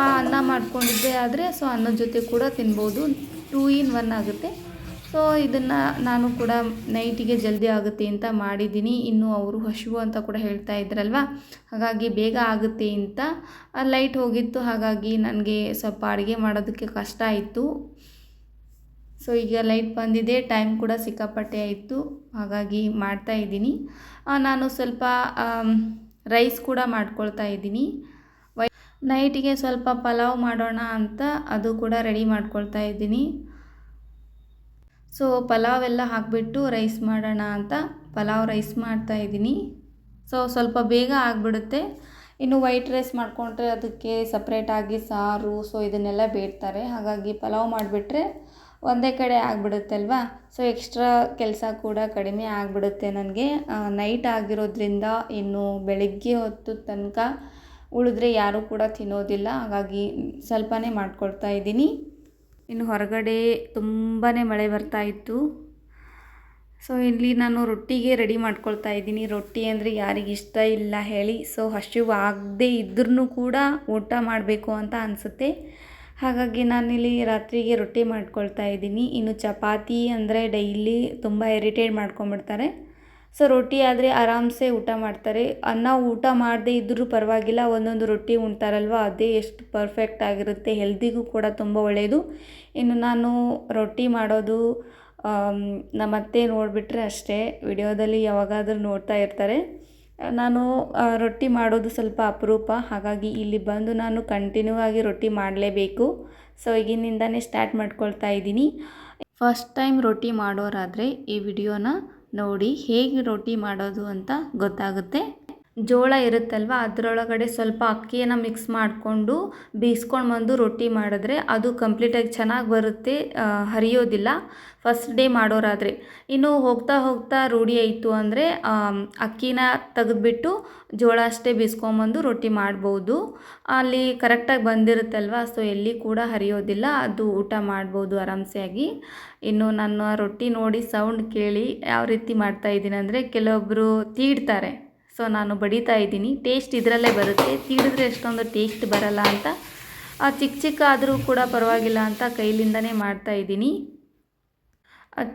ಅನ್ನ ಮಾಡ್ಕೊಂಡಿದ್ದೆ ಆದರೆ ಸೊ ಅನ್ನದ ಜೊತೆ ಕೂಡ ತಿನ್ಬೋದು. ಟೂ ಇನ್ ಒನ್ ಆಗುತ್ತೆ. ಸೊ ಇದನ್ನು ನಾನು ಕೂಡ ನೈಟಿಗೆ ಜಲ್ದಿ ಆಗುತ್ತೆ ಅಂತ ಮಾಡಿದ್ದೀನಿ. ಇನ್ನು ಅವರು ಹಸಿವು ಅಂತ ಕೂಡ ಹೇಳ್ತಾ ಇದ್ರಲ್ವ? ಹಾಗಾಗಿ ಬೇಗ ಆಗುತ್ತೆ ಅಂತ. ಲೈಟ್ ಹೋಗಿತ್ತು. ಹಾಗಾಗಿ ನನಗೆ ಸ್ವಲ್ಪ ಅಡುಗೆ ಮಾಡೋದಕ್ಕೆ ಕಷ್ಟ ಆಯಿತು. ಸೊ ಈಗ ಲೈಟ್ ಬಂದಿದೆ. ಟೈಮ್ ಕೂಡ ಸಿಕ್ಕಾಪಟ್ಟೆ ಆಯಿತು. ಹಾಗಾಗಿ ಮಾಡ್ತಾ ಇದ್ದೀನಿ. ನಾನು ಸ್ವಲ್ಪ ರೈಸ್ ಕೂಡ ಮಾಡ್ಕೊಳ್ತಾ ಇದ್ದೀನಿ. ನೈಟಿಗೆ ಸ್ವಲ್ಪ ಪಲಾವ್ ಮಾಡೋಣ ಅಂತ ಅದು ಕೂಡ ರೆಡಿ ಮಾಡ್ಕೊಳ್ತಾ ಇದ್ದೀನಿ. ಸೊ ಪಲಾವ್ ಎಲ್ಲ ಹಾಕಿಬಿಟ್ಟು ರೈಸ್ ಮಾಡೋಣ ಅಂತ ಪಲಾವ್ ರೈಸ್ ಮಾಡ್ತಾ ಇದ್ದೀನಿ ಸೊ ಸ್ವಲ್ಪ ಬೇಗ ಆಗಿಬಿಡುತ್ತೆ ಇನ್ನು ವೈಟ್ ರೈಸ್ ಮಾಡಿಕೊಂಡ್ರೆ ಅದಕ್ಕೆ ಸಪ್ರೇಟಾಗಿ ಸಾರು ಸೊ ಇದನ್ನೆಲ್ಲ ಬೇಡ್ತಾರೆ ಹಾಗಾಗಿ ಪಲಾವ್ ಮಾಡಿಬಿಟ್ರೆ ಒಂದೇ ಕಡೆ ಆಗಿಬಿಡುತ್ತೆ ಅಲ್ವಾ ಸೊ ಎಕ್ಸ್ಟ್ರಾ ಕೆಲಸ ಕೂಡ ಕಡಿಮೆ ಆಗಿಬಿಡುತ್ತೆ ನನಗೆ ನೈಟ್ ಆಗಿರೋದ್ರಿಂದ ಇನ್ನು ಬೆಳಗ್ಗೆ ಹೊತ್ತು ತನಕ ಉಳಿದ್ರೆ ಯಾರೂ ಕೂಡ ತಿನ್ನೋದಿಲ್ಲ ಹಾಗಾಗಿ ಸ್ವಲ್ಪನೇ ಮಾಡ್ಕೊಳ್ತಾ ಇದ್ದೀನಿ ಇನ್ನು ಹೊರಗಡೆ ತುಂಬಾ ಮಳೆ ಬರ್ತಾ ಇತ್ತು. ಸೊ ಇಲ್ಲಿ ನಾನು ರೊಟ್ಟಿಗೆ ರೆಡಿ ಮಾಡ್ಕೊಳ್ತಾ ಇದ್ದೀನಿ. ರೊಟ್ಟಿ ಅಂದರೆ ಯಾರಿಗೆ ಇಷ್ಟ ಇಲ್ಲ ಹೇಳಿ. ಸೊ ಹಸಿವು ಆಗದೆ ಇದ್ರೂ ಕೂಡ ಊಟ ಮಾಡಬೇಕು ಅಂತ ಅನಿಸುತ್ತೆ. ಹಾಗಾಗಿ ನಾನಿಲ್ಲಿ ರಾತ್ರಿಗೆ ರೊಟ್ಟಿ ಮಾಡ್ಕೊಳ್ತಾ ಇದ್ದೀನಿ. ಇನ್ನು ಚಪಾತಿ ಅಂದರೆ ಡೈಲಿ ತುಂಬ ಇರಿಟೇಟ್ ಮಾಡ್ಕೊಂಬಿಡ್ತಾರೆ ಸೊ ರೊಟ್ಟಿ ಆದರೆ ಆರಾಮ್ಸೆ ಊಟ ಮಾಡ್ತಾರೆ. ಅನ್ನ ಊಟ ಮಾಡದೇ ಇದ್ದರೂ ಪರವಾಗಿಲ್ಲ, ಒಂದೊಂದು ರೊಟ್ಟಿ ಉಣ್ತಾರಲ್ವ? ಅದೇ ಎಷ್ಟು ಪರ್ಫೆಕ್ಟ್ ಆಗಿರುತ್ತೆ. ಹೆಲ್ದಿಗೂ ಕೂಡ ತುಂಬ ಒಳ್ಳೆಯದು ಇನ್ನು ನಾನು ರೊಟ್ಟಿ ಮಾಡೋದು ನಮ್ಮತ್ತೆ ನೋಡಿಬಿಟ್ರೆ ಅಷ್ಟೇ. ವಿಡಿಯೋದಲ್ಲಿ ಯಾವಾಗಾದರೂ ನೋಡ್ತಾ ಇರ್ತಾರೆ. ನಾನು ರೊಟ್ಟಿ ಮಾಡೋದು ಸ್ವಲ್ಪ ಅಪರೂಪ. ಹಾಗಾಗಿ ಇಲ್ಲಿ ಬಂದು ನಾನು ಕಂಟಿನ್ಯೂ ಆಗಿ ರೊಟ್ಟಿ ಮಾಡಲೇಬೇಕು. ಸೊ ಈಗಿನಿಂದನೇ ಸ್ಟಾರ್ಟ್ ಮಾಡ್ಕೊಳ್ತಾ ಇದ್ದೀನಿ. ಫಸ್ಟ್ ಟೈಮ್ ರೊಟ್ಟಿ ಮಾಡೋರಾದರೆ ಈ ವಿಡಿಯೋನ ನೋಡಿ ಹೇಗೆ ರೊಟ್ಟಿ ಮಾಡೋದು ಅಂತ ಗೊತ್ತಾಗುತ್ತೆ. ಜೋಳ ಇರುತ್ತಲ್ವ, ಅದರೊಳಗಡೆ ಸ್ವಲ್ಪ ಅಕ್ಕಿಯನ್ನು ಮಿಕ್ಸ್ ಮಾಡಿಕೊಂಡು ಬೀಸ್ಕೊಂಡು ಬಂದು ರೊಟ್ಟಿ ಮಾಡಿದ್ರೆ ಅದು ಕಂಪ್ಲೀಟಾಗಿ ಚೆನ್ನಾಗಿ ಬರುತ್ತೆ ಹರಿಯೋದಿಲ್ಲ. ಫಸ್ಟ್ ಡೇ ಮಾಡೋರಾದರೆ. ಇನ್ನು ಹೋಗ್ತಾ ಹೋಗ್ತಾ ರೂಢಿ ಆಯಿತು ಅಂದರೆ ಅಕ್ಕಿನ ತೆಗೆದುಬಿಟ್ಟು ಜೋಳ ಅಷ್ಟೇ ಬೀಸ್ಕೊಂಬಂದು ರೊಟ್ಟಿ ಮಾಡ್ಬೋದು. ಅಲ್ಲಿ ಕರೆಕ್ಟಾಗಿ ಬಂದಿರುತ್ತಲ್ವ ಸೊ ಎಲ್ಲಿ ಕೂಡ ಹರಿಯೋದಿಲ್ಲ, ಅದು ಊಟ ಮಾಡ್ಬೋದು ಆರಾಮ್ಸೆಯಾಗಿ. ಇನ್ನು ನನ್ನ ರೊಟ್ಟಿ ನೋಡಿ ಸೌಂಡ್ ಕೇಳಿ ಯಾವ ರೀತಿ ಮಾಡ್ತಾ ಇದ್ದೀನಿ ಅಂದರೆ ಕೆಲವೊಬ್ಬರು ತೀಡ್ತಾರೆ. ಸೊ ನಾನು ಬಡಿತಾ ಇದ್ದೀನಿ. ಟೇಸ್ಟ್ ಇದರಲ್ಲೇ ಬರುತ್ತೆ. ತೀಡಿದ್ರೆ ಎಷ್ಟೊಂದು ಟೇಸ್ಟ್ ಬರಲ್ಲ ಅಂತ. ಚಿಕ್ಕ ಚಿಕ್ಕ ಆದರೂ ಕೂಡ ಪರವಾಗಿಲ್ಲ ಅಂತ ಕೈಲಿಂದನೇ ಮಾಡ್ತಾ ಇದ್ದೀನಿ.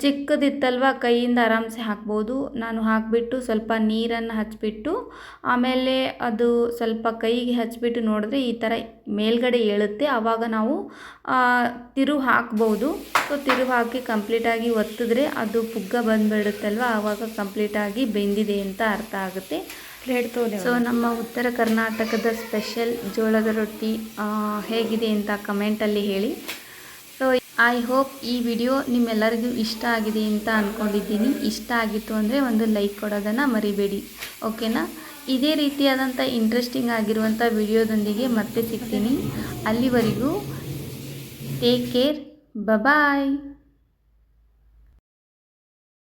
ಚಿಕ್ಕದಿತ್ತಲ್ವ ಕೈಯಿಂದ ಆರಾಮ್ಸೆ ಹಾಕ್ಬೋದು. ನಾನು ಹಾಕಿಬಿಟ್ಟು ಸ್ವಲ್ಪ ನೀರನ್ನು ಹಚ್ಚಿಬಿಟ್ಟು ಆಮೇಲೆ ಅದು ಸ್ವಲ್ಪ ಕೈಗೆ ಹಚ್ಚಿಬಿಟ್ಟು ನೋಡಿದ್ರೆ ಈ ಥರ ಮೇಲ್ಗಡೆ ಏಳುತ್ತೆ. ಆವಾಗ ನಾವು ತಿರು ತಿರುವು ಹಾಕ್ಬೋದು. ಸೊ ತಿರು ಹಾಕಿ ಕಂಪ್ಲೀಟಾಗಿ ಒತ್ತಿದ್ರೆ ಅದು ಪುಗ್ಗ ಬಂದುಬಿಡುತ್ತಲ್ವ ಆವಾಗ ಕಂಪ್ಲೀಟಾಗಿ ಬೆಂದಿದೆ ಅಂತ ಅರ್ಥ ಆಗುತ್ತೆ. ಸೊ ನಮ್ಮ ಉತ್ತರ ಕರ್ನಾಟಕದ ಸ್ಪೆಷಲ್ ಜೋಳದ ರೊಟ್ಟಿ ಹೇಗಿದೆ ಅಂತ ಕಮೆಂಟಲ್ಲಿ ಹೇಳಿ. ಐ ಹೋಪ್ ಈ ವಿಡಿಯೋ ನಿಮ್ಮೆಲ್ಲರಿಗೂ ಇಷ್ಟ ಆಗಿದೆ ಅಂತ ಅಂದ್ಕೊಂಡಿದ್ದೀನಿ ಇಷ್ಟ ಆಗಿತ್ತು ಅಂದರೆ ಒಂದು ಲೈಕ್ ಕೊಡೋದನ್ನು ಮರಿಬೇಡಿ. ಓಕೆನಾ ಇದೇ ರೀತಿಯಾದಂಥ ಇಂಟ್ರೆಸ್ಟಿಂಗ್ ಆಗಿರುವಂಥ ವಿಡಿಯೋದೊಂದಿಗೆ ಮತ್ತೆ ಸಿಗ್ತೀನಿ. ಅಲ್ಲಿವರೆಗೂ ಟೇಕ್ ಕೇರ್ ಬಾಯ್